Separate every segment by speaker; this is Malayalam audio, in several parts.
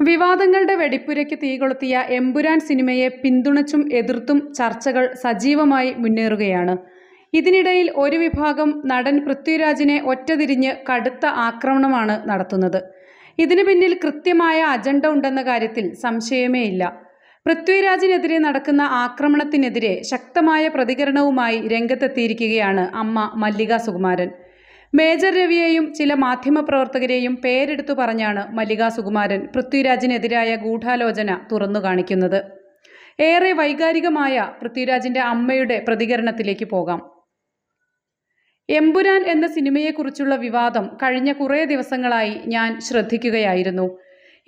Speaker 1: വിവാദങ്ങളുടെ വെടിപ്പുരയ്ക്ക് തീകൊളുത്തിയ എമ്പുരാൻ സിനിമയെ പിന്തുണച്ചും എതിർത്തും ചർച്ചകൾ സജീവമായി മുന്നേറുകയാണ്. ഇതിനിടയിൽ ഒരു വിഭാഗം നടൻ പൃഥ്വിരാജിനെ ഒറ്റതിരിഞ്ഞ് കടുത്ത ആക്രമണമാണ് നടത്തുന്നത്. ഇതിനു പിന്നിൽ കൃത്യമായ അജണ്ട ഉണ്ടെന്ന കാര്യത്തിൽ സംശയമേ ഇല്ല പൃഥ്വിരാജിനെതിരെ നടക്കുന്ന ആക്രമണത്തിനെതിരെ ശക്തമായ പ്രതികരണവുമായി രംഗത്തെത്തിയിരിക്കുകയാണ് അമ്മ മല്ലിക സുകുമാരൻ മേജർ രവിയെയും ചില മാധ്യമപ്രവർത്തകരെയും പേരെടുത്തു പറഞ്ഞാണ് മല്ലിക സുകുമാരൻ പൃഥ്വിരാജിനെതിരായ ഗൂഢാലോചന തുറന്നു കാണിക്കുന്നത്. ഏറെ വൈകാരികമായ പൃഥ്വിരാജിന്റെ അമ്മയുടെ പ്രതികരണത്തിലേക്ക് പോകാം. എമ്പുരാൻ എന്ന സിനിമയെക്കുറിച്ചുള്ള വിവാദം കഴിഞ്ഞ കുറേ ദിവസങ്ങളായി ഞാൻ ശ്രദ്ധിക്കുകയായിരുന്നു.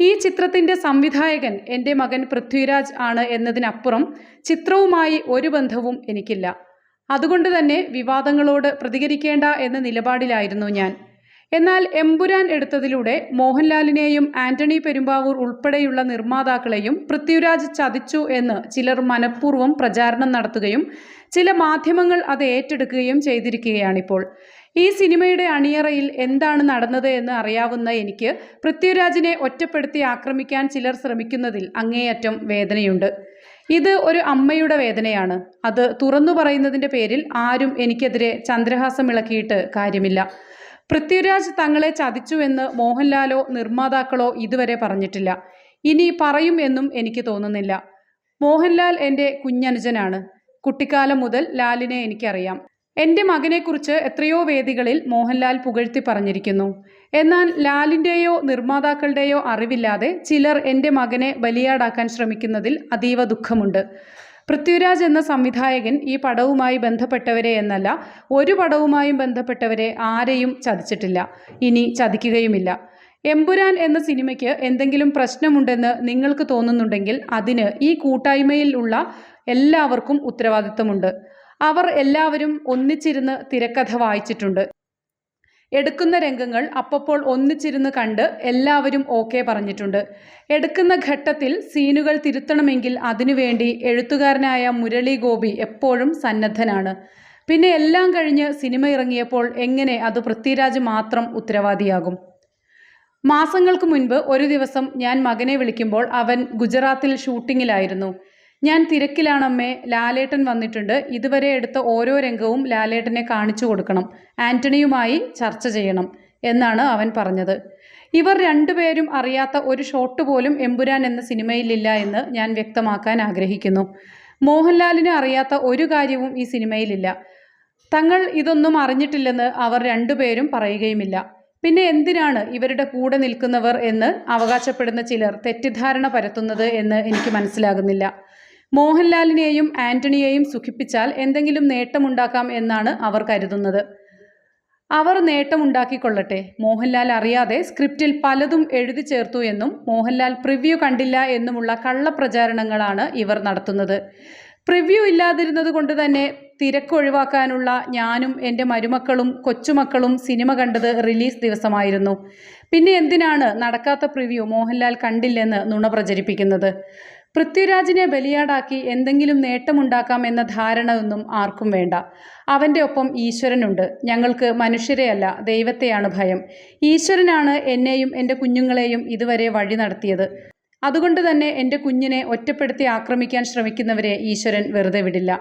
Speaker 1: ഈ ചിത്രത്തിന്റെ സംവിധായകൻ എന്റെ മകൻ പൃഥ്വിരാജ് ആണ് എന്നതിനപ്പുറം ചിത്രവുമായി ഒരു ബന്ധവും എനിക്കില്ല. അതുകൊണ്ട് തന്നെ വിവാദങ്ങളോട് പ്രതികരിക്കേണ്ട എന്ന നിലപാടിലായിരുന്നു ഞാൻ. എന്നാൽ എമ്പുരാൻ എടുത്തതിലൂടെ മോഹൻലാലിനെയും ആന്റണി പെരുമ്പാവൂർ ഉൾപ്പെടെയുള്ള നിർമ്മാതാക്കളെയും പൃഥ്വിരാജ് ചതിച്ചു എന്ന് ചിലർ മനഃപൂർവം പ്രചാരണം നടത്തുകയും ചില മാധ്യമങ്ങൾ അത് ഏറ്റെടുക്കുകയും ചെയ്തിരിക്കുകയാണിപ്പോൾ. ഈ സിനിമയുടെ അണിയറയിൽ എന്താണ് നടന്നത് എന്ന് അറിയാവുന്ന എനിക്ക് പൃഥ്വിരാജിനെ ഒറ്റപ്പെടുത്തി ആക്രമിക്കാൻ ചിലർ ശ്രമിക്കുന്നതിൽ അങ്ങേയറ്റം വേദനയുണ്ട്. ഇത് ഒരു അമ്മയുടെ വേദനയാണ്. അത് തുറന്നു പറയുന്നതിന്റെ പേരിൽ ആരും എനിക്കെതിരെ ചന്ദ്രഹാസം ഇളക്കിയിട്ട് കാര്യമില്ല. പൃഥ്വിരാജ് തങ്ങളെ ചതിച്ചുവെന്ന് മോഹൻലാലോ നിർമ്മാതാക്കളോ ഇതുവരെ പറഞ്ഞിട്ടില്ല. ഇനി പറയും എന്നും എനിക്ക് തോന്നുന്നില്ല. മോഹൻലാൽ എന്റെ കുഞ്ഞനുജനാണ്. കുട്ടിക്കാലം മുതൽ ലാലിനെ എനിക്കറിയാം. എന്റെ മകനെക്കുറിച്ച് എത്രയോ വേദികളിൽ മോഹൻലാൽ പുകഴ്ത്തി പറഞ്ഞിരിക്കുന്നു. എന്നാൽ ലാലിന്റെയോ നിർമ്മാതാക്കളുടെയോ അറിവില്ലാതെ ചിലർ എന്റെ മകനെ ബലിയാടാക്കാൻ ശ്രമിക്കുന്നതിൽ അതീവ ദുഃഖമുണ്ട്. പൃഥ്വിരാജ് എന്ന സംവിധായകൻ ഈ പടവുമായി ബന്ധപ്പെട്ടവരെ എന്നല്ല ഒരു പടവുമായും ബന്ധപ്പെട്ടവരെ ആരെയും ചതിച്ചിട്ടില്ല. ഇനി ചതിക്കുകയുമില്ല. എമ്പുരാൻ എന്ന സിനിമയ്ക്ക് എന്തെങ്കിലും പ്രശ്നമുണ്ടെന്ന് നിങ്ങൾക്ക് തോന്നുന്നുണ്ടെങ്കിൽ അതിന് ഈ കൂട്ടായ്മയിൽ ഉള്ള എല്ലാവർക്കും ഉത്തരവാദിത്തമുണ്ട്. അവർ എല്ലാവരും ഒന്നിച്ചിരുന്ന് തിരക്കഥ വായിച്ചിട്ടുണ്ട്. എടുക്കുന്ന രംഗങ്ങൾ അപ്പപ്പോൾ ഒന്നിച്ചിരുന്ന് കണ്ട് എല്ലാവരും ഓക്കെ പറഞ്ഞിട്ടുണ്ട്. എടുക്കുന്ന ഘട്ടത്തിൽ സീനുകൾ തിരുത്തണമെങ്കിൽ അതിനുവേണ്ടി എഴുത്തുകാരനായ മുരളി ഗോപി എപ്പോഴും സന്നദ്ധനാണ്. പിന്നെ എല്ലാം കഴിഞ്ഞ് സിനിമ ഇറങ്ങിയപ്പോൾ എങ്ങനെ അത് പൃഥ്വിരാജ് മാത്രം ഉത്തരവാദിയാകും? മാസങ്ങൾക്ക് മുൻപ് ഒരു ദിവസം ഞാൻ മകനെ വിളിക്കുമ്പോൾ അവൻ ഗുജറാത്തിൽ ഷൂട്ടിങ്ങിലായിരുന്നു. ഞാൻ തിരക്കിലാണമ്മേ. ലാലേട്ടൻ വന്നിട്ടുണ്ട്. ഇതുവരെ എടുത്ത ഓരോ രംഗവും ലാലേട്ടനെ കാണിച്ചു കൊടുക്കണം. ആന്റണിയുമായി ചർച്ച ചെയ്യണം എന്നാണ് അവൻ പറഞ്ഞത്. ഇവർ രണ്ടുപേരും അറിയാത്ത ഒരു ഷോട്ട് പോലും എമ്പുരാൻ എന്ന സിനിമയിലില്ല എന്ന് ഞാൻ വ്യക്തമാക്കാൻ ആഗ്രഹിക്കുന്നു. മോഹൻലാലിന് അറിയാത്ത ഒരു കാര്യവും ഈ സിനിമയിലില്ല. തങ്ങൾ ഇതൊന്നും അറിഞ്ഞിട്ടില്ലെന്ന് അവർ രണ്ടുപേരും പറയുകയുമില്ല. പിന്നെ എന്തിനാണ് ഇവരുടെ കൂടെ നിൽക്കുന്നവർ എന്ന് അവകാശപ്പെടുന്ന ചിലർ തെറ്റിദ്ധാരണ പരത്തുന്നത് എന്ന് എനിക്ക് മനസ്സിലാകുന്നില്ല. മോഹൻലാലിനെയും ആന്റണിയെയും സുഖിപ്പിച്ചാൽ എന്തെങ്കിലും നേട്ടമുണ്ടാക്കാം എന്നാണ് അവർ കരുതുന്നത്. അവർ നേട്ടമുണ്ടാക്കിക്കൊള്ളട്ടെ. മോഹൻലാൽ അറിയാതെ സ്ക്രിപ്റ്റിൽ പലതും എഴുതി ചേർത്തു എന്നും മോഹൻലാൽ പ്രിവ്യൂ കണ്ടില്ല എന്നുമുള്ള കള്ളപ്രചാരണങ്ങളാണ് ഇവർ നടത്തുന്നത്. പ്രിവ്യൂ ഇല്ലാതിരുന്നത് കൊണ്ട് തന്നെ തിരക്കൊഴിവാക്കാനുള്ള ഞാനും എന്റെ മരുമക്കളും കൊച്ചുമക്കളും സിനിമ കണ്ടത് റിലീസ് ദിവസമായിരുന്നു. പിന്നെ എന്തിനാണ് നടക്കാത്ത പ്രിവ്യൂ മോഹൻലാൽ കണ്ടില്ലെന്ന് നുണ പ്രചരിപ്പിക്കുന്നത്? പൃഥ്വിരാജിനെ ബലിയാടാക്കി എന്തെങ്കിലും നേട്ടമുണ്ടാക്കാം എന്ന ധാരണ ഒന്നും ആർക്കും വേണ്ട. അവന്റെ ഒപ്പം ഈശ്വരനുണ്ട്. ഞങ്ങൾക്ക് മനുഷ്യരെയല്ല ദൈവത്തെയാണ് ഭയം. ഈശ്വരനാണ് എന്നെയും എന്റെ കുഞ്ഞുങ്ങളെയും ഇതുവരെ വഴി നടത്തിയത്. അതുകൊണ്ട് തന്നെ എന്റെ കുഞ്ഞിനെ ഒറ്റപ്പെടുത്തി ആക്രമിക്കാൻ ശ്രമിക്കുന്നവരെ ഈശ്വരൻ വെറുതെ വിടില്ല.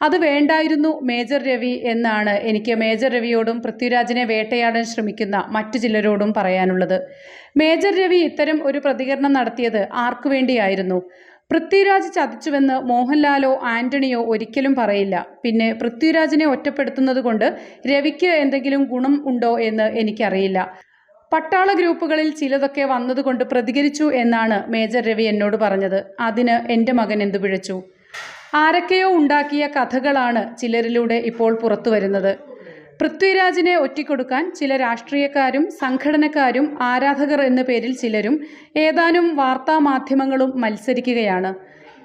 Speaker 1: അത് വേണ്ടായിരുന്നു മേജർ രവി എന്നാണ് എനിക്ക് മേജർ രവിയോടും പൃഥ്വിരാജിനെ വേട്ടയാടാൻ ശ്രമിക്കുന്ന മറ്റു ചിലരോടും പറയാനുള്ളത്. മേജർ രവി ഇത്തരം ഒരു പ്രതികരണം നടത്തിയത് ആർക്കു വേണ്ടിയായിരുന്നു? പൃഥ്വിരാജ് ചതിച്ചുവെന്ന് മോഹൻലാലോ ആന്റണിയോ ഒരിക്കലും പറയില്ല. പിന്നെ പൃഥ്വിരാജിനെ ഒറ്റപ്പെടുത്തുന്നത് കൊണ്ട് രവിക്ക് എന്തെങ്കിലും ഗുണം ഉണ്ടോ എന്ന് എനിക്കറിയില്ല. പട്ടാള ഗ്രൂപ്പുകളിൽ ചിലതൊക്കെ വന്നതുകൊണ്ട് പ്രതികരിച്ചു എന്നാണ് മേജർ രവി എന്നോട് പറഞ്ഞത്. അതിന് എന്റെ മകൻ എന്തു പിഴച്ചു? ആരൊക്കെയോ ഉണ്ടാക്കിയ കഥകളാണ് ചിലരിലൂടെ ഇപ്പോൾ പുറത്തു വരുന്നത്. പൃഥ്വിരാജിനെ ഒറ്റിക്കൊടുക്കാൻ ചില രാഷ്ട്രീയക്കാരും സംഘടനക്കാരും ആരാധകർ എന്ന പേരിൽ ചിലരും ഏതാനും വാർത്താ മാധ്യമങ്ങളും മത്സരിക്കുകയാണ്.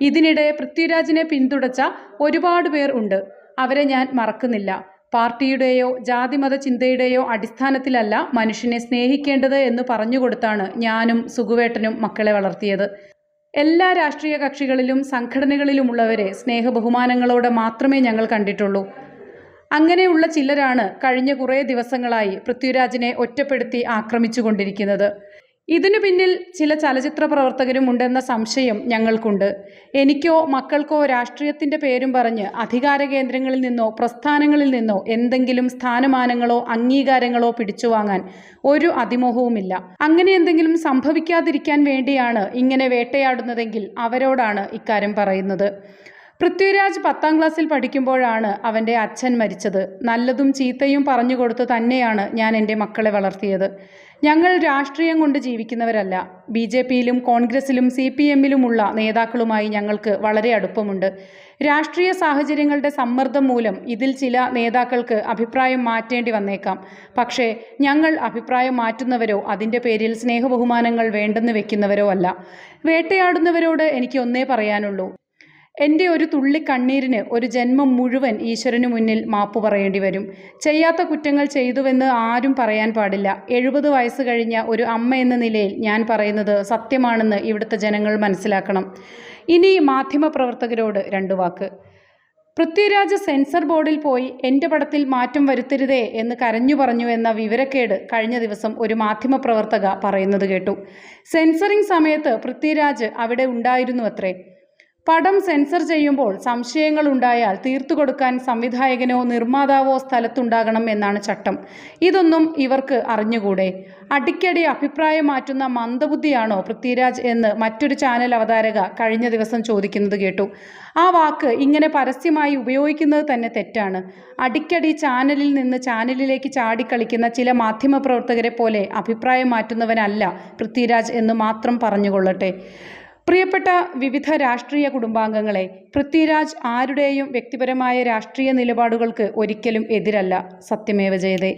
Speaker 1: ഇതിനിടെ പൃഥ്വിരാജിനെ പിന്തുണച്ച ഒരുപാട് പേർ ഉണ്ട്. അവരെ ഞാൻ മറക്കുന്നില്ല. പാർട്ടിയുടെയോ ജാതിമത ചിന്തയുടെയോ അടിസ്ഥാനത്തിലല്ല മനുഷ്യനെ സ്നേഹിക്കേണ്ടത് എന്ന് പറഞ്ഞുകൊടുത്താണ് ഞാനും സുഖുവേട്ടനും മക്കളെ വളർത്തിയത്. എല്ലാ രാഷ്ട്രീയ കക്ഷികളിലും സംഘടനകളിലുമുള്ളവരെ സ്നേഹബഹുമാനങ്ങളോടെ മാത്രമേ ഞങ്ങൾ കണ്ടിട്ടുള്ളൂ. അങ്ങനെയുള്ള ചിലരാണ് കഴിഞ്ഞ കുറേ ദിവസങ്ങളായി പൃഥ്വിരാജിനെ ഒറ്റപ്പെടുത്തി ആക്രമിച്ചുകൊണ്ടിരിക്കുന്നത്. ഇതിനു പിന്നിൽ ചില ചലച്ചിത്ര പ്രവർത്തകരും ഉണ്ടെന്ന സംശയം ഞങ്ങൾക്കുണ്ട്. എനിക്കോ മക്കൾക്കോ രാഷ്ട്രീയത്തിന്റെ പേരും പറഞ്ഞ് അധികാര കേന്ദ്രങ്ങളിൽ നിന്നോ പ്രസ്ഥാനങ്ങളിൽ നിന്നോ എന്തെങ്കിലും സ്ഥാനമാനങ്ങളോ അംഗീകാരങ്ങളോ പിടിച്ചു വാങ്ങാൻ ഒരു അതിമോഹവുമില്ല. അങ്ങനെ എന്തെങ്കിലും സംഭവിക്കാതിരിക്കാൻ വേണ്ടിയാണ് ഇങ്ങനെ വേട്ടയാടുന്നതെങ്കിൽ അവരോടാണ് ഇക്കാര്യം പറയുന്നത്. പൃഥ്വിരാജ് പത്താം ക്ലാസ്സിൽ പഠിക്കുമ്പോഴാണ് അവന്റെ അച്ഛൻ മരിച്ചത്. നല്ലതും ചീത്തയും പറഞ്ഞു കൊടുത്ത് തന്നെയാണ് ഞാൻ എന്റെ മക്കളെ വളർത്തിയത്. ഞങ്ങൾ രാഷ്ട്രീയം കൊണ്ട് ജീവിക്കുന്നവരല്ല. ബി ജെ പിയിലും കോൺഗ്രസിലും സി പി എമ്മിലുമുള്ള നേതാക്കളുമായി ഞങ്ങൾക്ക് വളരെ അടുപ്പമുണ്ട്. രാഷ്ട്രീയ സാഹചര്യങ്ങളുടെ സമ്മർദ്ദം മൂലം ഇതിൽ ചില നേതാക്കൾക്ക് അഭിപ്രായം മാറ്റേണ്ടി വന്നേക്കാം. പക്ഷേ ഞങ്ങൾ അഭിപ്രായം മാറ്റുന്നവരോ അതിന്റെ പേരിൽ സ്നേഹബഹുമാനങ്ങൾ വേണ്ടെന്ന് വെക്കുന്നവരോ അല്ല. വേട്ടയാടുന്നവരോട് എനിക്ക് ഒന്നേ പറയാനുള്ളൂ. എന്റെ ഒരു തുള്ളി കണ്ണീരിന് ഒരു ജന്മം മുഴുവൻ ഈശ്വരനു മുന്നിൽ മാപ്പ് പറയേണ്ടി വരും. ചെയ്യാത്ത കുറ്റങ്ങൾ ചെയ്തുവെന്ന് ആരും പറയാൻ പാടില്ല. എഴുപത് വയസ്സ് കഴിഞ്ഞ ഒരു അമ്മ എന്ന നിലയിൽ ഞാൻ പറയുന്നത് സത്യമാണെന്ന് ഇവിടുത്തെ ജനങ്ങൾ മനസ്സിലാക്കണം. ഇനി മാധ്യമപ്രവർത്തകരോട് രണ്ടു വാക്ക്. പൃഥ്വിരാജ് സെൻസർ ബോർഡിൽ പോയി എന്റെ പടത്തിൽ മാറ്റം വരുത്തരുതേ എന്ന് കരഞ്ഞു പറഞ്ഞു എന്ന വിവരക്കേട് കഴിഞ്ഞ ദിവസം ഒരു മാധ്യമപ്രവർത്തക പറയുന്നത് കേട്ടു. സെൻസറിംഗ് സമയത്ത് പൃഥ്വിരാജ് അവിടെ ഉണ്ടായിരുന്നു അത്രേ പടം സെൻസർ ചെയ്യുമ്പോൾ സംശയങ്ങൾ ഉണ്ടായാൽ തീർത്തു കൊടുക്കാൻ സംവിധായകനോ നിർമ്മാതാവോ സ്ഥലത്തുണ്ടാകണം എന്നാണ് ചട്ടം. ഇതൊന്നും ഇവർക്ക് അറിഞ്ഞുകൂടെ? അടിക്കടി അഭിപ്രായം മാറ്റുന്ന മന്ദബുദ്ധിയാണോ പൃഥ്വിരാജ് എന്ന് മറ്റൊരു ചാനൽ അവതാരക കഴിഞ്ഞ ദിവസം ചോദിക്കുന്നത് കേട്ടു. ആ വാക്ക് ഇങ്ങനെ പരസ്യമായി ഉപയോഗിക്കുന്നത് തന്നെ തെറ്റാണ്. അടിക്കടി ചാനലിൽ നിന്ന് ചാനലിലേക്ക് ചാടിക്കളിക്കുന്ന ചില മാധ്യമപ്രവർത്തകരെ പോലെ അഭിപ്രായം മാറ്റുന്നവനല്ല പൃഥ്വിരാജ് എന്ന് മാത്രം പറഞ്ഞുകൊള്ളട്ടെ. പ്രിയപ്പെട്ട വിവിധ രാഷ്ട്രീയ കുടുംബാംഗങ്ങളെ പൃഥ്വിരാജ് ആരുടെയും വ്യക്തിപരമായ രാഷ്ട്രീയ നിലപാടുകൾക്ക് ഒരിക്കലും എതിരല്ല. സത്യമേവ ജയതേ.